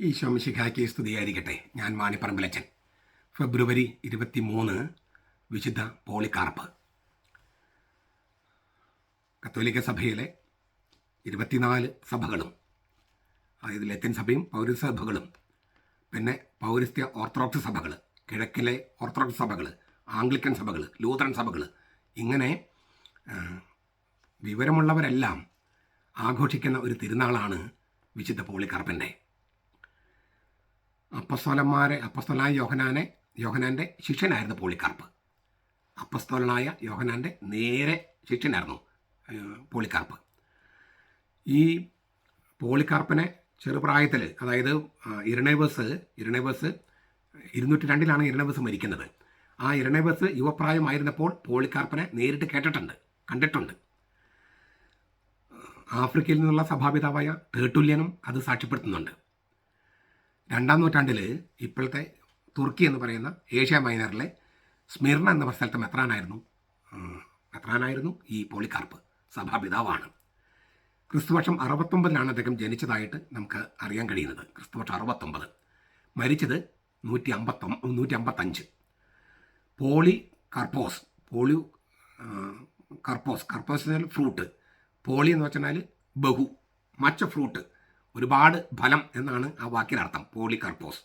മിശിഹായ്ക്ക് സ്തുതിയായിരിക്കട്ടെ. ഞാൻ മാണിപ്പറമ്പിലച്ചൻ ഫെബ്രുവരി ഇരുപത്തി മൂന്ന് വിശുദ്ധ പോളിക്കാർപ്പ് കത്തോലിക്ക സഭയിലെ ഇരുപത്തിനാല് സഭകളും അതായത് ലത്തിൻ സഭയും പൗരസ്ത്യ സഭകളും പിന്നെ പൗരസ്ത്യ ഓർത്തഡോക്സ് സഭകൾ കിഴക്കിലെ ഓർത്തഡോക്സ് സഭകൾ ആംഗ്ലിക്കൻ സഭകൾ ലൂതറൻ സഭകൾ ഇങ്ങനെ വിവരമുള്ളവരെല്ലാം ആഘോഷിക്കുന്ന ഒരു തിരുനാളാണ് വിശുദ്ധ പോളിക്കാർപ്പിന്റെ അപ്പസ്തോലന്മാരെ അപ്പസ്തോലായ യോഹനാനെ യോഹനാന്റെ ശിഷ്യനായിരുന്നു പോളിക്കാർപ്പ്. അപ്പസ്തോലനായ യോഹനാന്റെ നേരെ ശിഷ്യനായിരുന്നു പോളിക്കാർപ്പ്. ഈ പോളിക്കാർപ്പിനെ ചെറുപ്രായത്തിൽ അതായത് ഇരണേബസ് ഇരണേബസ് ഇരുന്നൂറ്റി രണ്ടിലാണ് ഇരണേബസ് മരിക്കുന്നത്. ആ ഇരണേബസ് യുവപ്രായമായിരുന്നപ്പോൾ പോളിക്കാർപ്പിനെ നേരിട്ട് കേട്ടിട്ടുണ്ട് കണ്ടിട്ടുണ്ട്. ആഫ്രിക്കയിൽ നിന്നുള്ള സഭാപിതാവായ തേട്ടുല്യനും അത് സാക്ഷ്യപ്പെടുത്തുന്നുണ്ട്. രണ്ടാം നൂറ്റാണ്ടിൽ ഇപ്പോഴത്തെ തുർക്കി എന്ന് പറയുന്ന ഏഷ്യ മൈനറിലെ സ്മിർണ എന്ന സ്ഥലത്തെ മെത്രാനായിരുന്നു. മെത്രാനായിരുന്നു ഈ പോളിക്കാർപ്പ് സഭാപിതാവാണ്. ക്രിസ്തുവർഷം അറുപത്തൊമ്പതിലാണ് അദ്ദേഹം ജനിച്ചതായിട്ട് നമുക്ക് അറിയാൻ കഴിയുന്നത്. ക്രിസ്തുവർഷം അറുപത്തൊമ്പത്. മരിച്ചത് നൂറ്റി അമ്പത്തൊ നൂറ്റി അമ്പത്തഞ്ച് polycarpous polycarpous carpous fruit. Poly എന്ന് വെച്ചാൽ ബഹു മച്ച ഫ്രൂട്ട്. ഒരുപാട് ഫലം എന്നാണ് ആ വാക്കിനർത്ഥം. പോളികാർപ്പോസ്.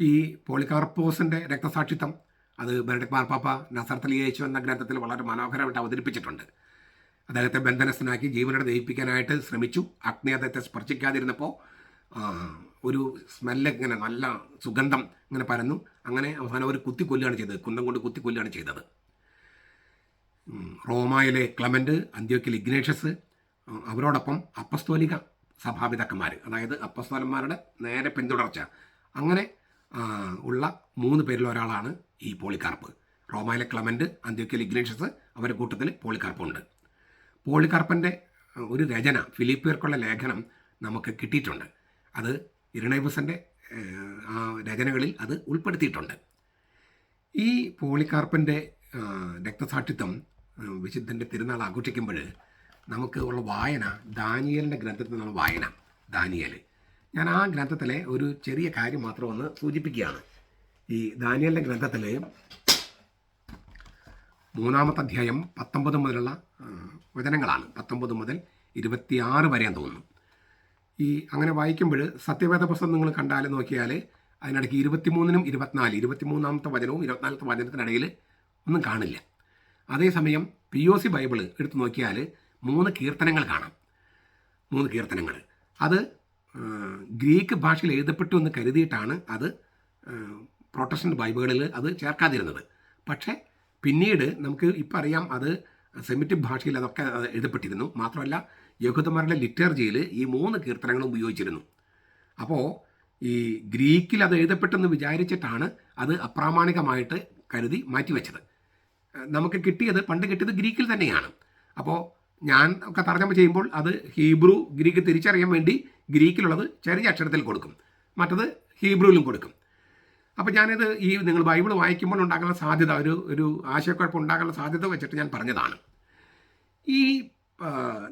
ഈ പോളികാർപ്പോസിന്റെ രക്തസാക്ഷിത്വം അത് ബെനഡിക് മാർപ്പാപ്പ നസർത്തലി യേശു എന്ന ഗ്രന്ഥത്തിൽ വളരെ മനോഹരമായിട്ട് അവതരിപ്പിച്ചിട്ടുണ്ട്. അദ്ദേഹത്തെ ബന്ധനസ്ഥനാക്കി ജീവനോട് ദഹിപ്പിക്കാനായിട്ട് ശ്രമിച്ചു. അഗ്നി അദ്ദേഹത്തെ സ്പർശിക്കാതിരുന്നപ്പോൾ ഒരു സ്മെല്ല് ഇങ്ങനെ നല്ല സുഗന്ധം ഇങ്ങനെ പരന്നു. അങ്ങനെ അവസാനം അവർ കുത്തിക്കൊല്ലുകയാണ് ചെയ്തത്. കുന്തം കൊണ്ട് കുത്തിക്കൊല്ലുകയാണ് ചെയ്തത്. ഉം, റോമായിലെ ക്ലമന്റ് അന്ത്യോക്കിൽ ഇഗ്നേഷ്യസ് അവരോടൊപ്പം അപ്പസ്തോലിക സഭാപിതാക്കന്മാർ അതായത് അപ്പസ്തോലന്മാരുടെ നേരെ പിന്തുടർച്ച. അങ്ങനെ ഉള്ള മൂന്ന് പേരിൽ ഒരാളാണ് ഈ പോളിക്കാർപ്പ്. റോമാലെ ക്ലമന്റ് അന്ത്യക്കൽ ഇഗ്നേഷ്യസ് അവരുടെ കൂട്ടത്തിൽ പോളിക്കാർപ്പുണ്ട്. പോളിക്കാർപ്പന്റെ ഒരു രചന ഫിലിപ്പിയർക്കുള്ള ലേഖനം നമുക്ക് കിട്ടിയിട്ടുണ്ട്. അത് ഇരണൈബസന്റെ ആ രചനകളിൽ അത് ഉൾപ്പെടുത്തിയിട്ടുണ്ട്. ഈ പോളിക്കാർപ്പന്റെ രക്തസാക്ഷിത്വം വിശുദ്ധന്റെ തിരുനാൾ ആഘോഷിക്കുമ്പോൾ നമുക്ക് ഉള്ള വായന ദാനിയലിന്റെ ഗ്രന്ഥത്തിൽ നിന്നുള്ള വായന ദാനിയൽ ഞാൻ ആ ഗ്രന്ഥത്തിലെ ഒരു ചെറിയ കാര്യം മാത്രം ഒന്ന് സൂചിപ്പിക്കുകയാണ്. ഈ ദാനിയലിന്റെ ഗ്രന്ഥത്തിലെ മൂന്നാമത്തെ അധ്യായം പത്തൊമ്പത് മുതലുള്ള വചനങ്ങളാണ്. പത്തൊമ്പത് മുതൽ ഇരുപത്തിയാറ് വരെ തോന്നുന്നു. ഈ അങ്ങനെ വായിക്കുമ്പോൾ സത്യവേദ പുസ്തകം നിങ്ങൾ കണ്ടാൽ നോക്കിയാൽ അതിനിടയ്ക്ക് ഇരുപത്തിമൂന്നിനും ഇരുപത്തിനാല് ഇരുപത്തിമൂന്നാമത്തെ വചനവും ഇരുപത്തിനാലത്തെ വചനത്തിനിടയിൽ ഒന്നും കാണില്ല. അതേസമയം പി ഒ സി ബൈബിൾ എടുത്ത് നോക്കിയാൽ മൂന്ന് കീർത്തനങ്ങൾ കാണാം. മൂന്ന് കീർത്തനങ്ങൾ. അത് ഗ്രീക്ക് ഭാഷയിൽ എഴുതപ്പെട്ടു എന്ന് കരുതിയിട്ടാണ് അത് പ്രൊട്ടസ്റ്റന്റ് ബൈബിളിൽ അത് ചേർക്കാതിരുന്നത്. പക്ഷേ പിന്നീട് നമുക്ക് ഇപ്പം അറിയാം അത് സെമിറ്റിക് ഭാഷയിൽ അതൊക്കെ അത് എഴുതപ്പെട്ടിരുന്നു. മാത്രമല്ല യഹൂദന്മാരുടെ ലിറ്റർജിയിൽ ഈ മൂന്ന് കീർത്തനങ്ങളും ഉപയോഗിച്ചിരുന്നു. അപ്പോൾ ഈ ഗ്രീക്കിൽ അത് എഴുതപ്പെട്ടെന്ന് വിചാരിച്ചിട്ടാണ് അത് അപ്രാമാണികമായിട്ട് കരുതി മാറ്റിവെച്ചത്. നമുക്ക് കിട്ടിയത് പണ്ട് കിട്ടിയത് ഗ്രീക്കിൽ തന്നെയാണ്. അപ്പോൾ ഞാൻ ഒക്കെ തർജമ ചെയ്യുമ്പോൾ അത് ഹീബ്രു ഗ്രീക്ക് തിരിച്ചറിയാൻ വേണ്ടി ഗ്രീക്കിലുള്ളത് ചെറിയ അക്ഷരത്തിൽ കൊടുക്കും. മറ്റത് ഹീബ്രുവിലും കൊടുക്കും. അപ്പോൾ ഞാനിത് ഈ നിങ്ങൾ ബൈബിൾ വായിക്കുമ്പോൾ ഉണ്ടാകാനുള്ള സാധ്യത ഒരു ഒരു ആശയക്കുഴപ്പം ഉണ്ടാകാനുള്ള സാധ്യത വെച്ചിട്ട് ഞാൻ പറഞ്ഞതാണ്. ഈ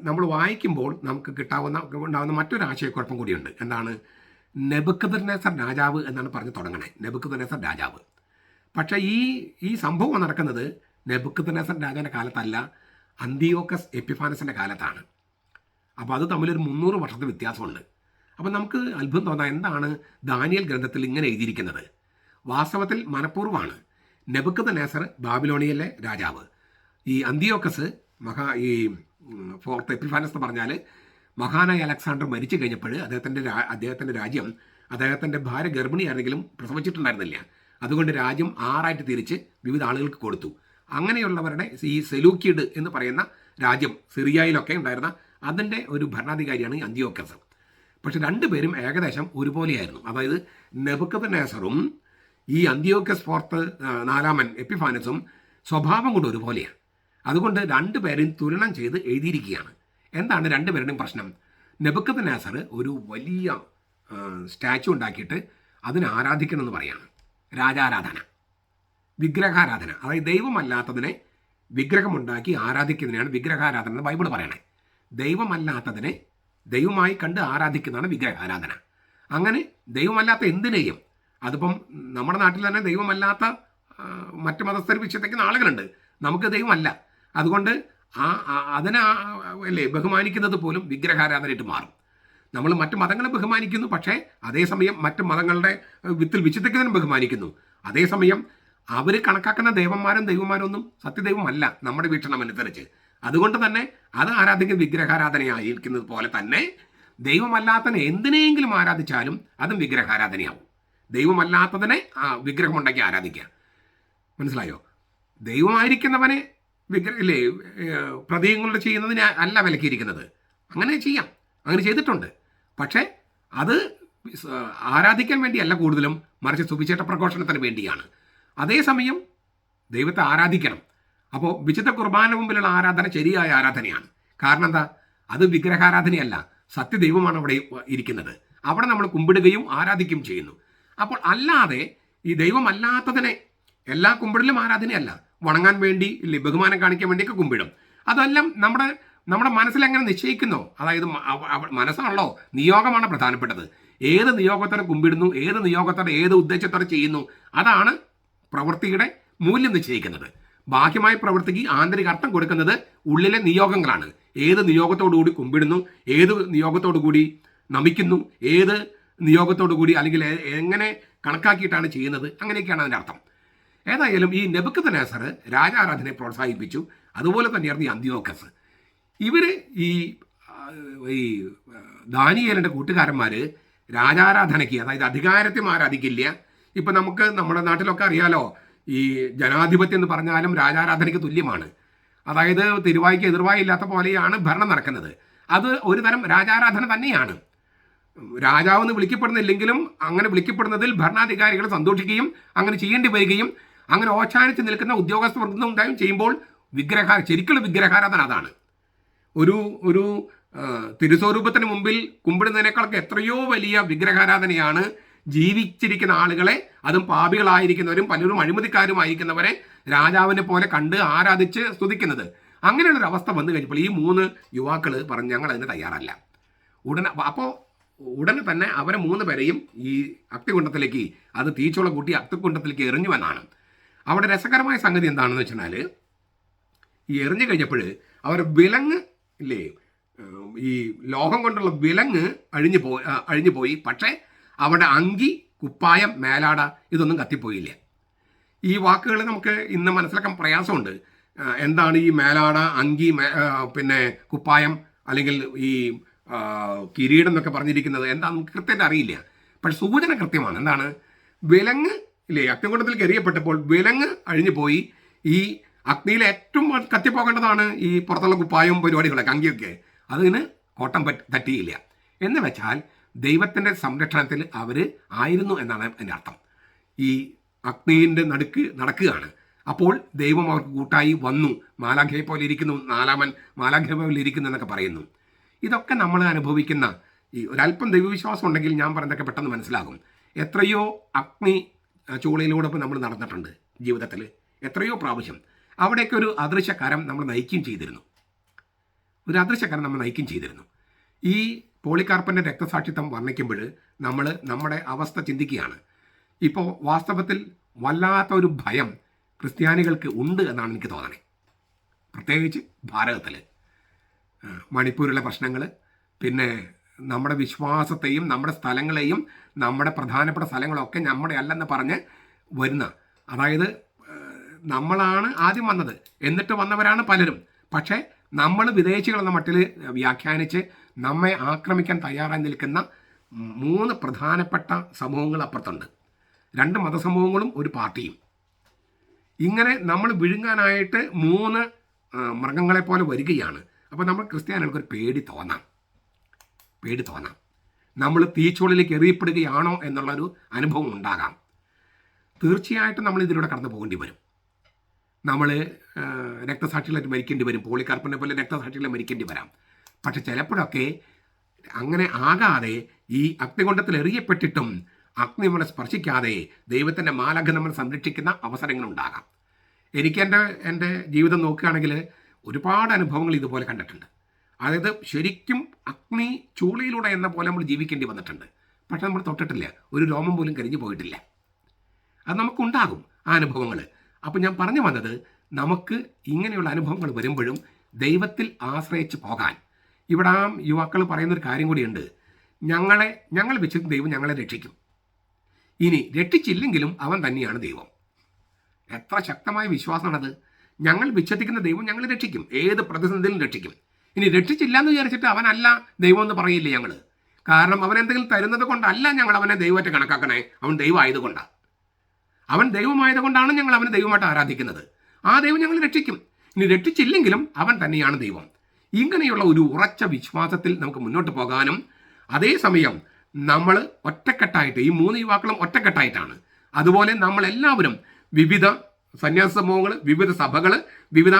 നമ്മൾ വായിക്കുമ്പോൾ നമുക്ക് കിട്ടാവുന്ന ഉണ്ടാകുന്ന മറ്റൊരു ആശയക്കുഴപ്പം കൂടിയുണ്ട്. എന്താണ്? നെബുക്കദനേസർ രാജാവ് എന്നാണ് പറഞ്ഞ് തുടങ്ങണേ. നെബുക്കദനേസർ രാജാവ്. പക്ഷേ ഈ ഈ സംഭവം നടക്കുന്നത് നെബുക്കദനേസർ രാജാവിന്റെ കാലത്തല്ല. അന്തിയോക്കസ് എപ്പിഫാനസിന്റെ കാലത്താണ്. അപ്പോൾ അത് തമ്മിലൊരു മുന്നൂറ് വർഷത്തെ വ്യത്യാസമുണ്ട്. അപ്പോൾ നമുക്ക് അത്ഭുതം തോന്നാം എന്താണ് ദാനിയൽ ഗ്രന്ഥത്തിൽ ഇങ്ങനെ എഴുതിയിരിക്കുന്നത്? വാസ്തവത്തിൽ മനഃപൂർവമാണ്. നെബുക്കത് നേസർ ബാബിലോണിയയിലെ രാജാവ്. ഈ അന്തിയോക്കസ് മഹാ ഈ ഫോർത്ത് എപ്പിഫാനസ് എന്ന് പറഞ്ഞാൽ മഹാനായ അലക്സാണ്ടർ മരിച്ചു കഴിഞ്ഞപ്പോൾ അദ്ദേഹത്തിന്റെ അദ്ദേഹത്തിന്റെ രാജ്യം അദ്ദേഹത്തിന്റെ ഭാര്യ ഗർഭിണിയാണെങ്കിലും പ്രസവിച്ചിട്ടുണ്ടായിരുന്നില്ല. അതുകൊണ്ട് രാജ്യം ആറായിട്ട് തിരിച്ച് വിവിധ ആളുകൾക്ക് കൊടുത്തു. അങ്ങനെയുള്ളവരുടെ ഈ സെലൂക്കിഡ് എന്ന് പറയുന്ന രാജ്യം സിറിയയിലൊക്കെ ഉണ്ടായിരുന്ന അതിന്റെ ഒരു ഭരണാധികാരിയാണ് ഈ അന്ത്യോക്കസർ പക്ഷെ രണ്ടുപേരും ഏകദേശം ഒരുപോലെയായിരുന്നു. അതായത് നെബുക്കത് നേസറും ഈ അന്ത്യോക്കസ് ഫോർത്ത് നാലാമൻ എപ്പിഫാനസും സ്വഭാവം കൊണ്ട് ഒരുപോലെയാണ്. അതുകൊണ്ട് രണ്ടുപേരെയും തുലനം ചെയ്ത് എഴുതിയിരിക്കുകയാണ്. എന്താണ് രണ്ടുപേരുടെയും പ്രശ്നം? നെബുക്കത് നേസർ ഒരു വലിയ സ്റ്റാച്ചു ഉണ്ടാക്കിയിട്ട് അതിനെ ആരാധിക്കണമെന്ന് പറയാണ്. രാജാരാധന. വിഗ്രഹാരാധന. അതായത് ദൈവമല്ലാത്തതിനെ വിഗ്രഹമുണ്ടാക്കി ആരാധിക്കുന്നതിനാണ് വിഗ്രഹാരാധന എന്ന് ബൈബിൾ പറയണേ. ദൈവമല്ലാത്തതിനെ ദൈവമായി കണ്ട് ആരാധിക്കുന്നതാണ് വിഗ്രഹാരാധന. അങ്ങനെ ദൈവമല്ലാത്ത എന്തിനേയും അതിപ്പം നമ്മുടെ നാട്ടിൽ തന്നെ ദൈവമല്ലാത്ത മറ്റു മതസ്ഥർ വിശ്വസിക്കുന്ന ആളുകളുണ്ട്. നമുക്ക് ദൈവമല്ല. അതുകൊണ്ട് ആ- അതിനെ അല്ലേ ബഹുമാനിക്കുന്നത് പോലും വിഗ്രഹാരാധനയായിട്ട് മാറും. നമ്മൾ മറ്റു മതങ്ങളെ ബഹുമാനിക്കുന്നു പക്ഷേ അതേസമയം മറ്റു മതങ്ങളുടെ വിത്തിൽ വിശുദ്ധിക്കുന്നതിനും ബഹുമാനിക്കുന്നു. അതേസമയം അവർ കണക്കാക്കുന്ന ദേവന്മാരും ദൈവന്മാരൊന്നും സത്യദൈവമല്ല നമ്മുടെ വീക്ഷണം അനുസരിച്ച് അതുകൊണ്ട് തന്നെ അത് ആരാധിക്കുന്ന വിഗ്രഹാരാധനയായിരിക്കുന്നത് പോലെ തന്നെ ദൈവമല്ലാത്തതിനെ എന്തിനെയെങ്കിലും ആരാധിച്ചാലും അതും വിഗ്രഹാരാധനയാവും. ദൈവമല്ലാത്തതിനെ ആ വിഗ്രഹമുണ്ടെങ്കിൽ ആരാധിക്കുക. മനസ്സിലായോ? ദൈവമായിരിക്കുന്നവനെ വിഗ്രഹ ഇല്ലേ പ്രതീകങ്ങളുടെ ചെയ്യുന്നതിന് അല്ല വിലക്കിയിരിക്കുന്നത്. അങ്ങനെ ചെയ്യാം. അങ്ങനെ ചെയ്തിട്ടുണ്ട്. പക്ഷേ അത് ആരാധിക്കാൻ വേണ്ടിയല്ല കൂടുതലും മറിച്ച് സുവിശേഷ പ്രഘോഷണത്തിന് വേണ്ടിയാണ്. അതേസമയം ദൈവത്തെ ആരാധിക്കണം. അപ്പോൾ വിശുദ്ധ കുർബാന മുമ്പിലുള്ള ആരാധന ശരിയായ ആരാധനയാണ്. കാരണം എന്താ? അത് വിഗ്രഹാരാധനയല്ല. സത്യദൈവമാണ് അവിടെ ഇരിക്കുന്നത്. അവിടെ നമ്മൾ കുമ്പിടുകയും ആരാധിക്കുകയും ചെയ്യുന്നു. അപ്പോൾ അല്ലാതെ ഈ ദൈവമല്ലാത്തതിനെ എല്ലാ കുമ്പിടലും ആരാധനയല്ല. വണങ്ങാൻ വേണ്ടി ഇല്ലേ ബഹുമാനം കാണിക്കാൻ വേണ്ടിയൊക്കെ കുമ്പിടും. അതെല്ലാം നമ്മുടെ നമ്മുടെ മനസ്സിൽ എങ്ങനെ നിശ്ചയിക്കുന്നോ? അതായത് മനസ്സാണല്ലോ. നിയോഗമാണ് പ്രധാനപ്പെട്ടത്. ഏത് നിയോഗത്തോടെ കുമ്പിടുന്നു? ഏത് നിയോഗത്തോടെ ഏത് ഉദ്ദേശത്തോടെ ചെയ്യുന്നു? അതാണ് പ്രവൃത്തിയുടെ മൂല്യം നിശ്ചയിക്കുന്നത്. ബാഹ്യമായ പ്രവൃത്തിക്ക് ആന്തരിക അർത്ഥം കൊടുക്കുന്നത് ഉള്ളിലെ നിയോഗങ്ങളാണ്. ഏത് നിയോഗത്തോടു കൂടി കുമ്പിടുന്നു ഏത് നിയോഗത്തോടു കൂടി നമിക്കുന്നു ഏത് നിയോഗത്തോടു കൂടി അല്ലെങ്കിൽ എങ്ങനെ കണക്കാക്കിയിട്ടാണ് ചെയ്യുന്നത് അങ്ങനെയൊക്കെയാണ് അതിന്റെ അർത്ഥം. ഏതായാലും ഈ നെബുക്കത്ത് നാസർ രാജാരാധനയെ പ്രോത്സാഹിപ്പിച്ചു. അതുപോലെ തന്നെയായിരുന്നു ഈ അന്ത്യോക്കസ്. ഇവർ ഈ ഈ ദാനിയേലിന്റെ കൂട്ടുകാരന്മാർ രാജാരാധനയ്ക്ക് അതായത് അധികാരത്തെ ആരാധിക്കില്ല ഇപ്പം നമുക്ക് നമ്മുടെ നാട്ടിലൊക്കെ അറിയാലോ ഈ ജനാധിപത്യം എന്ന് പറഞ്ഞാലും രാജാരാധനയ്ക്ക് തുല്യമാണ്. അതായത് തിരുവായ്ക്ക് എതിർവായി ഇല്ലാത്ത പോലെയാണ് ഭരണം നടക്കുന്നത്. അത് ഒരു തരം രാജാരാധന തന്നെയാണ്. രാജാവ് എന്ന് വിളിക്കപ്പെടുന്നില്ലെങ്കിലും അങ്ങനെ വിളിക്കപ്പെടുന്നതിൽ ഭരണാധികാരികൾ സന്തോഷിക്കുകയും അങ്ങനെ ചെയ്യേണ്ടി വരികയും അങ്ങനെ ഓച്ചാനിച്ച് നിൽക്കുന്ന ഉദ്യോഗസ്ഥ വൃന്ദം ഉണ്ടായും ചെയ്യുമ്പോൾ വിഗ്രഹ ശരിക്കുള്ള വിഗ്രഹാരാധന അതാണ്. ഒരു ഒരു തിരുസ്വരൂപത്തിന് മുമ്പിൽ കുമ്പിടുന്നതിനേക്കാളൊക്കെ എത്രയോ വലിയ വിഗ്രഹാരാധനയാണ് ജീവിച്ചിരിക്കുന്ന ആളുകളെ അതും പാപികളായിരിക്കുന്നവരും പലരും അഴിമതിക്കാരുമായിരിക്കുന്നവരെ രാജാവിനെ പോലെ കണ്ട് ആരാധിച്ച് സ്തുതിക്കുന്നത്. അങ്ങനെയുള്ളൊരു അവസ്ഥ വന്നു കഴിഞ്ഞപ്പോൾ ഈ മൂന്ന് യുവാക്കൾ പറഞ്ഞ് ഞങ്ങൾ അതിന് തയ്യാറല്ല. ഉടനെ അപ്പോൾ ഉടനെ തന്നെ അവരെ മൂന്ന് പേരെയും ഈ അഗ്നികുണ്ടത്തിലേക്ക് അത് തീച്ചോള കൂട്ടി അഗ്നികുണ്ടത്തിലേക്ക് എറിഞ്ഞു എന്നാണ്. അവിടെ രസകരമായ സംഗതി എന്താണെന്ന് വെച്ചാൽ ഈ എറിഞ്ഞു കഴിഞ്ഞപ്പോൾ അവർ വിലങ്ങ് ഇല്ലേ ഈ ലോഹം കൊണ്ടുള്ള വിലങ്ങ് അഴിഞ്ഞു പോയി അഴിഞ്ഞു പോയി. പക്ഷേ അവിടെ അങ്കി കുപ്പായം മേലാട ഇതൊന്നും കത്തിപ്പോയില്ല. ഈ വാക്കുകൾ നമുക്ക് ഇന്ന് മനസ്സിലാക്കാൻ പ്രയാസമുണ്ട്. എന്താണ് ഈ മേലാട അങ്കി പിന്നെ കുപ്പായം അല്ലെങ്കിൽ ഈ കിരീടം എന്നൊക്കെ പറഞ്ഞിരിക്കുന്നത് എന്താ നമുക്ക് കൃത്യമായിട്ട് അറിയില്ല. പക്ഷെ സൂചന കൃത്യമാണ്. എന്താണ്? വിലങ്ങ് ഇല്ലേ? അഗ്നികുണ്ടത്തിൽ എറിയപ്പെട്ടപ്പോൾ വിലങ്ങ് അഴിഞ്ഞു പോയി. ഈ അഗ്നിയിൽ ഏറ്റവും കത്തിപ്പോകേണ്ടതാണ് ഈ പുറത്തുള്ള കുപ്പായവും പരിപാടികളൊക്കെ അങ്കിയൊക്കെ. അതിന് കോട്ടം പറ്റ തട്ടിയില്ല. എന്ന് വെച്ചാൽ ദൈവത്തിന്റെ സംരക്ഷണത്തിൽ അവർ ആയിരുന്നു എന്നാണ് എന്റെ അർത്ഥം. ഈ അഗ്നിന്റെ നടുക്ക് നടക്കുകയാണ്. അപ്പോൾ ദൈവം അവർക്ക് കൂട്ടായി വന്നു. മാലാഖയെ പോലെ ഇരിക്കുന്നു. നാലാമൻ മാലാഖയെ പോലെ ഇരിക്കുന്നു എന്നൊക്കെ പറയുന്നു. ഇതൊക്കെ നമ്മൾ അനുഭവിക്കുന്ന ഈ ഒരല്പം ദൈവവിശ്വാസം ഉണ്ടെങ്കിൽ ഞാൻ പറഞ്ഞതൊക്കെ പെട്ടെന്ന് മനസ്സിലാകും. എത്രയോ അഗ്നി ചൂളയിലൂടെ നമ്മൾ നടന്നിട്ടുണ്ട് ജീവിതത്തിൽ എത്രയോ പ്രാവശ്യം. അവിടെയൊക്കെ ഒരു അദൃശ്യകരം നമ്മൾ നയിക്കുകയും ചെയ്തിരുന്നു. ഒരു അദൃശ്യകരം നമ്മൾ നയിക്കുകയും ചെയ്തിരുന്നു. ഈ പോളികാർപ്പന്റെ രക്തസാക്ഷിത്വം വർണിക്കുമ്പോൾ നമ്മൾ നമ്മുടെ അവസ്ഥ ചിന്തിക്കുകയാണ്. ഇപ്പോൾ വാസ്തവത്തിൽ വല്ലാത്ത ഒരു ഭയം ക്രിസ്ത്യാനികൾക്ക് ഉണ്ട് എന്നാണ് എനിക്ക് തോന്നണേ. പ്രത്യേകിച്ച് ഭാരതത്തിൽ മണിപ്പൂരിലെ പ്രശ്നങ്ങൾ പിന്നെ നമ്മുടെ വിശ്വാസത്തെയും നമ്മുടെ സ്ഥലങ്ങളെയും നമ്മുടെ പ്രധാനപ്പെട്ട സ്ഥലങ്ങളൊക്കെ നമ്മുടെ അല്ലെന്ന് പറഞ്ഞ് വരുന്ന അതായത് നമ്മളാണ് ആദ്യം വന്നത്. എന്നിട്ട് വന്നവരാണ് പലരും. പക്ഷേ നമ്മൾ വിദേശികളെന്ന മട്ടിൽ വ്യാഖ്യാനിച്ച് നമ്മെ ആക്രമിക്കാൻ തയ്യാറായി നിൽക്കുന്ന മൂന്ന് പ്രധാനപ്പെട്ട സമൂഹങ്ങൾ അപ്പുറത്തുണ്ട്. രണ്ട് മതസമൂഹങ്ങളും ഒരു പാർട്ടിയും. ഇങ്ങനെ നമ്മൾ വിഴുങ്ങാനായിട്ട് മൂന്ന് മൃഗങ്ങളെ പോലെ വരികയാണ്. അപ്പോൾ നമ്മൾ ക്രിസ്ത്യാനികൾക്ക് ഒരു പേടി തോന്നാം. പേടി തോന്നാം. നമ്മൾ തീച്ചുള്ളിലേക്ക് എറിയപ്പെടുകയാണോ എന്നുള്ളൊരു അനുഭവം ഉണ്ടാകാം. തീർച്ചയായിട്ടും നമ്മൾ ഇതിലൂടെ കടന്നു പോകേണ്ടി വരും. നമ്മൾ രക്തസാക്ഷികളായിട്ട് മരിക്കേണ്ടി വരും. പോളിക്കാർപ്പിനെ പോലെ രക്തസാക്ഷികളെ മരിക്കേണ്ടി വരാം. പക്ഷെ ചിലപ്പോഴൊക്കെ അങ്ങനെ ആകാതെ ഈ അഗ്നികുണ്ടത്തിൽ എറിയപ്പെട്ടിട്ടും അഗ്നി നമ്മളെ സ്പർശിക്കാതെ ദൈവത്തിന്റെ മാലഘ നമ്മൾ സംരക്ഷിക്കുന്ന അവസരങ്ങളുണ്ടാകാം. എനിക്കെന്റെ എന്റെ ജീവിതം നോക്കുകയാണെങ്കിൽ ഒരുപാട് അനുഭവങ്ങൾ ഇതുപോലെ കണ്ടിട്ടുണ്ട്. അതായത് ശരിക്കും അഗ്നി ചൂളയിലൂടെ എന്ന പോലെ നമ്മൾ ജീവിക്കേണ്ടി വന്നിട്ടുണ്ട്. പക്ഷെ നമ്മൾ തൊട്ടിട്ടില്ല. ഒരു രോമം പോലും കരിഞ്ഞു പോയിട്ടില്ല. അത് നമുക്കുണ്ടാകും ആ അനുഭവങ്ങൾ. അപ്പോൾ ഞാൻ പറഞ്ഞു വന്നത് നമുക്ക് ഇങ്ങനെയുള്ള അനുഭവങ്ങൾ വരുമ്പോഴും ദൈവത്തിൽ ആശ്രയിച്ച് പോകാൻ ഇവിടെ ആ യുവാക്കൾ പറയുന്നൊരു കാര്യം കൂടിയുണ്ട്. ഞങ്ങളെ ഞങ്ങൾ വെച്ചിട്ട് ദൈവം ഞങ്ങളെ രക്ഷിക്കും. ഇനി രക്ഷിച്ചില്ലെങ്കിലും അവൻ തന്നെയാണ് ദൈവം. എത്ര ശക്തമായ വിശ്വാസമാണത്. ഞങ്ങൾ വിശ്വസിക്കുന്ന ദൈവം ഞങ്ങൾ രക്ഷിക്കും. ഏത് പ്രതിസന്ധിയിലും രക്ഷിക്കും. ഇനി രക്ഷിച്ചില്ല എന്ന് വിചാരിച്ചിട്ട് അവനല്ല ദൈവം എന്ന് പറയില്ല ഞങ്ങൾ കാരണം അവൻ എന്തെങ്കിലും തരുന്നത് കൊണ്ടല്ല ഞങ്ങൾ അവനെ ദൈവമായിട്ട് കണക്കാക്കണേ. അവൻ ദൈവമായതുകൊണ്ടാണ് അവൻ ദൈവമായതുകൊണ്ടാണ് ഞങ്ങൾ അവനെ ദൈവമായിട്ട് ആരാധിക്കുന്നത്. ആ ദൈവം ഞങ്ങൾ രക്ഷിക്കും. ഇനി രക്ഷിച്ചില്ലെങ്കിലും അവൻ തന്നെയാണ് ദൈവം. ഇങ്ങനെയുള്ള ഒരു ഉറച്ച വിശ്വാസത്തിൽ നമുക്ക് മുന്നോട്ട് പോകാനും അതേസമയം നമ്മൾ ഒറ്റക്കെട്ടായിട്ട് ഈ മൂന്ന് യുവാക്കളും ഒറ്റക്കെട്ടായിട്ടാണ്. അതുപോലെ നമ്മൾ എല്ലാവരും വിവിധ സന്യാസ സമൂഹങ്ങൾ വിവിധ സഭകൾ വിവിധ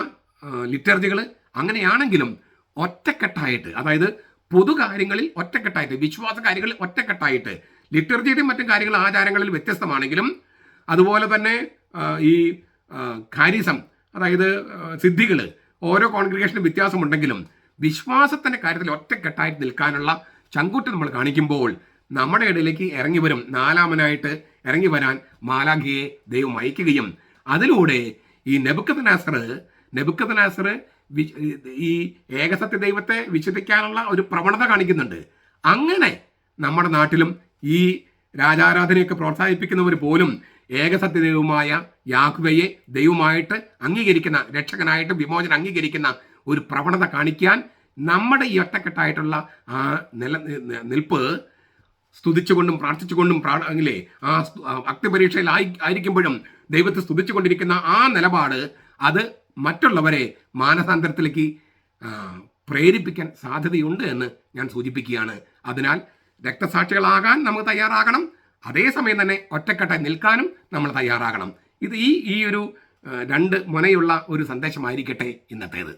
ലിറ്റർജികൾ അങ്ങനെയാണെങ്കിലും ഒറ്റക്കെട്ടായിട്ട് അതായത് പൊതു കാര്യങ്ങളിൽ ഒറ്റക്കെട്ടായിട്ട് വിശ്വാസ കാര്യങ്ങളിൽ ഒറ്റക്കെട്ടായിട്ട് ലിറ്റർജിയുടെയും മറ്റും കാര്യങ്ങൾ ആചാരങ്ങളിൽ വ്യത്യസ്തമാണെങ്കിലും അതുപോലെ തന്നെ ഈ കാര്യസം അതായത് സിദ്ധികൾ ഓരോ കോൺഗ്രിഗേഷനും വ്യത്യാസമുണ്ടെങ്കിലും വിശ്വാസത്തിന്റെ കാര്യത്തിൽ ഒറ്റക്കെട്ടായിട്ട് നിൽക്കാനുള്ള ചങ്കൂറ്റം നമ്മൾ കാണിക്കുമ്പോൾ നമ്മുടെ ഇടയിലേക്ക് ഇറങ്ങി വരും. നാലാമനായിട്ട് ഇറങ്ങി വരാൻ മാലാഖിയെ ദൈവം അയക്കുകയും അതിലൂടെ ഈ നെബുക്കത്തനാസർ നെബുക്കത്തനാസർ ഈ ഏകസത്യ ദൈവത്തെ വിശ്വസിക്കാനുള്ള ഒരു പ്രവണത കാണിക്കുന്നുണ്ട്. അങ്ങനെ നമ്മുടെ നാട്ടിലും ഈ രാജാരാധനയൊക്കെ പ്രോത്സാഹിപ്പിക്കുന്നവർ പോലും ഏകസത്യ ദൈവമായ യാഹ്വയെ ദൈവമായിട്ട് അംഗീകരിക്കുന്ന രക്ഷകനായിട്ട് വിമോചനം അംഗീകരിക്കുന്ന ഒരു പ്രവണത കാണിക്കാൻ നമ്മുടെ ഈ ഒറ്റക്കെട്ടായിട്ടുള്ള ആ നില നിൽപ്പ് സ്തുതിച്ചുകൊണ്ടും പ്രാർത്ഥിച്ചുകൊണ്ടും പ്രാ അല്ലേ ആ സ്തു- പരീക്ഷയിൽ ആയി ആയിരിക്കുമ്പോഴും ദൈവത്തെ സ്തുതിച്ചുകൊണ്ടിരിക്കുന്ന ആ നിലപാട് അത് മറ്റുള്ളവരെ മാനസാന്തരത്തിലേക്ക് പ്രേരിപ്പിക്കാൻ സാധ്യതയുണ്ട് എന്ന് ഞാൻ സൂചിപ്പിക്കുകയാണ്. അതിനാൽ രക്തസാക്ഷികളാകാൻ നമുക്ക് തയ്യാറാകണം. അതേസമയം തന്നെ ഒറ്റക്കെട്ടായി നിൽക്കാനും നമ്മൾ തയ്യാറാകണം. ഇത് ഈ ഈ ഒരു രണ്ട് മുനയുള്ള ഒരു സന്ദേശമായിരിക്കട്ടെ ഇന്നത്തേത്.